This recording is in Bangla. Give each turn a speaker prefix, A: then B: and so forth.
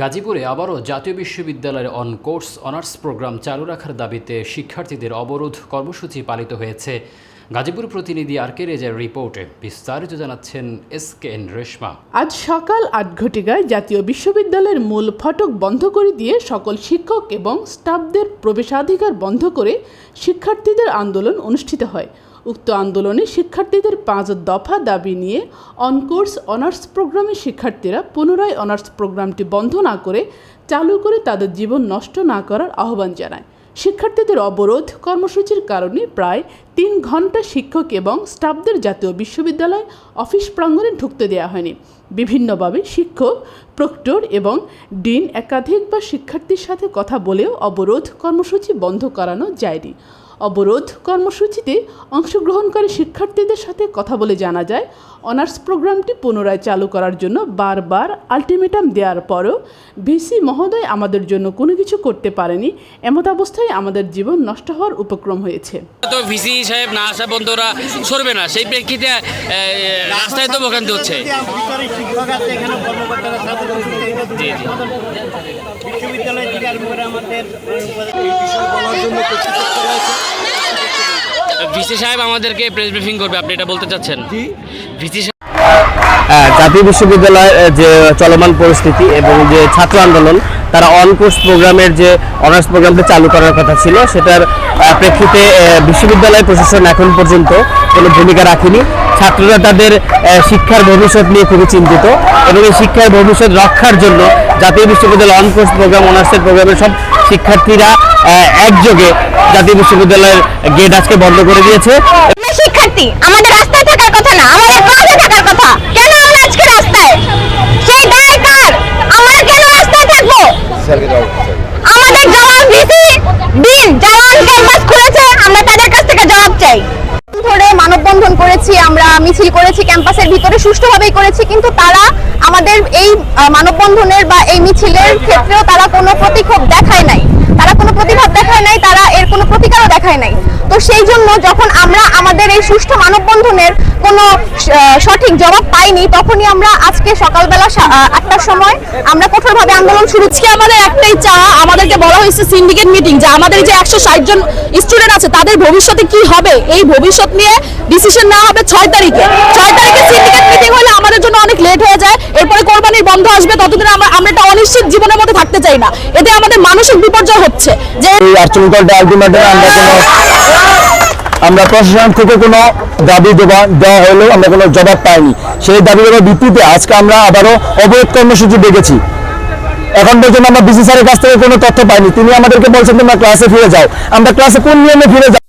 A: গাজীপুরে আবারও জাতীয় বিশ্ববিদ্যালয়ের অন কোর্স অনার্স প্রোগ্রাম চালু রাখার দাবিতে শিক্ষার্থীদের অবরোধ কর্মসূচি পালিত হয়েছে। গাজীপুর প্রতিনিধি আর কে রেজার রিপোর্টে বিস্তারিত জানাচ্ছেন এস কে এন রেশমা।
B: আজ সকাল আট ঘটিকায় জাতীয় বিশ্ববিদ্যালয়ের মূল ফটক বন্ধ করে দিয়ে সকল শিক্ষক এবং স্টাফদের প্রবেশাধিকার বন্ধ করে শিক্ষার্থীদের আন্দোলন অনুষ্ঠিত হয়। উক্ত আন্দোলনে শিক্ষার্থীদের পাঁচ দফা দাবি নিয়ে অনকোর্স অনার্স প্রোগ্রামের শিক্ষার্থীরা পুনরায় অনার্স প্রোগ্রামটি বন্ধ না করে চালু করে তাদের জীবন নষ্ট না করার আহ্বান জানায়। শিক্ষার্থীদের অবরোধ কর্মসূচির কারণে প্রায় তিন ঘণ্টা শিক্ষক এবং স্টাফদের জাতীয় বিশ্ববিদ্যালয় অফিস প্রাঙ্গণে ঢুকতে দেওয়া হয়নি। বিভিন্নভাবে শিক্ষক, প্রক্টর এবং ডিন একাধিকবার শিক্ষার্থীর সাথে কথা বলেও অবরোধ কর্মসূচি বন্ধ করানো যায়নি। অবরোধ কর্মসূচিতে অংশগ্রহণকারী শিক্ষার্থীদের সাথে কথা বলে জানা যায় অনার্স প্রোগ্রামটি পুনরায় চালু করার জন্য বারবার আলটিমেটাম দেওয়ার পরও ভিসি মহোদয় আমাদের জন্য কোনো কিছু করতে পারেনি। এমত অবস্থায় আমাদের জীবন নষ্ট হওয়ার উপক্রম হয়েছে।
C: তো ভিসি সাহেব না আসা বন্ধুরা সরবে না সেই প্রেক্ষিতে রাস্তায় তো ভোগান্তি হচ্ছে।
D: কর্মকর্তারা করে
C: ভিসি সাহেব আমাদেরকে প্রেস ব্রিফিং করবে আপনি এটা বলতে চাচ্ছেন? ভিসি
E: জাতীয় বিশ্ববিদ্যালয়ের যে চলমান পরিস্থিতি এবং যে ছাত্র আন্দোলন তারা অন কোর্স প্রোগ্রামের যে অনার্স প্রোগ্রামটা চালু করার কথা ছিল সেটার প্রেক্ষিতে বিশ্ববিদ্যালয় প্রশাসন এখন পর্যন্ত কোনো ভূমিকা রাখেনি। ছাত্ররা তাদের আহ, শিক্ষার ভবিষ্যৎ নিয়ে খুবই চিন্তিত এবং এই শিক্ষার ভবিষ্যৎ রক্ষার জন্য জাতীয় বিশ্ববিদ্যালয় অন কোর্স প্রোগ্রাম অনার্সের প্রোগ্রামের সব শিক্ষার্থীরা একযোগে জাতীয় বিশ্ববিদ্যালয়ের গেট আজকে বন্ধ করে দিয়েছে।
F: আমরা শিক্ষার্থী আমাদের রাস্তায় থাকার কথা না আমাদের ক্লাসে থাকার কথা। কেন আমরা আজকে রাস্তায়? সেই দায় কার? আমরা কেন রাস্তায় থাকব? আমাদের জবাব ভিসি দিন যারা ক্যাম্পাস খুলেছে আমরা তাদের কাছ থেকে জবাব চাই। ধরে মানববন্ধন করেছি আমরা মিছিল করেছি ক্যাম্পাসের ভিতরে সুষ্ঠুভাবেই করেছি কিন্তু তারা আমাদের মানববন্ধনের বা এই মিছিলের ক্ষেত্রেও তারা কোনো প্রতিক্ষোভ দেখায় নাই। তারা কোনো প্রতিভাব দেখায় নাই তারা এর কোনো প্রতিকারও দেখায় নাই তো সেই জন্য যখন আমরা আমাদের এই সুষ্ঠু মানববন্ধনের কোনো সঠিক জবাব পাইনি, তখনই আমরা আজকে সকালবেলা আটটার সময় আমরা কঠোরভাবে আন্দোলন শুরু করছি। আমাদের একটাই চাওয়া আমাদেরকে বলা হয়েছে সিন্ডিকেট মিটিং যে আমাদের যে একশো ষাট জন স্টুডেন্ট আছে, তাদের ভবিষ্যতে কি হবে? এই ভবিষ্যৎ নিয়ে ডিসিশন নেওয়া হবে ছয় তারিখে। ছয় তারিখে সিন্ডিকেট মিটিং হলে আমাদের জন্য অনেক লেট হয়ে যায়। এরপরে কোরবানির বন্ধ আসবে, ততদিন আমরা আমরা একটা অনিশ্চিত জীবনের মধ্যে থাকতে চাই না। এতে আমাদের মানসিক বিপর্যয় হচ্ছে। যে
E: এই আর্চনিকলটা আমরা আমরা প্রশাসন থেকে কোনো দাবি দেওয়া দেওয়া হলেও আমরা কোনো জবাব পাইনি। সেই দাবি দেওয়ার ভিত্তিতে আজকে আমরা আবারও অবরোধ কর্মসূচি ডেকেছি এখন পর্যন্ত আমরা বিসি স্যারের কাছ থেকে কোনো তথ্য পাইনি। তিনি আমাদেরকে বলছেন, তোমরা ক্লাসে ফিরে যাও। আমরা ক্লাসে কোন নিয়মে ফিরে যাও